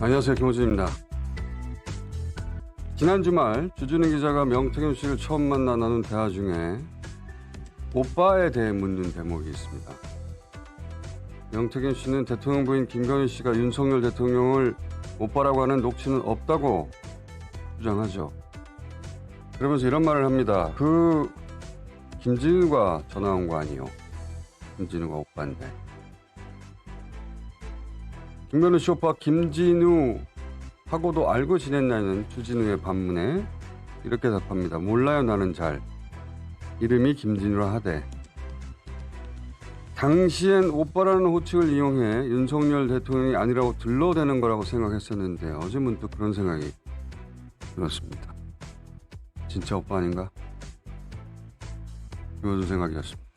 안녕하세요. 김호준입니다. 지난 주말 주준희 기자가 명태균 씨를 처음 만나 나눈 대화 중에 오빠에 대해 묻는 대목이 있습니다. 명태균 씨는 대통령 부인 김건희 씨가 윤석열 대통령을 오빠라고 하는 녹취는 없다고 주장하죠. 그러면서 이런 말을 합니다. 그 김진우가 전화 온 거 아니요. 김진우가 오빠인데. 씨 오빠 김진우 하고도 알고 지냈냐는 주진우의 반문에 이렇게 답합니다. 몰라요 나는 잘. 이름이 김진우라 하대. 당시엔 오빠라는 호칭을 이용해 윤석열 대통령이 아니라고 들러대는 거라고 생각했었는데 어제 문득 그런 생각이 들었습니다. 진짜 오빠 아닌가? 이것도 생각이었습니다.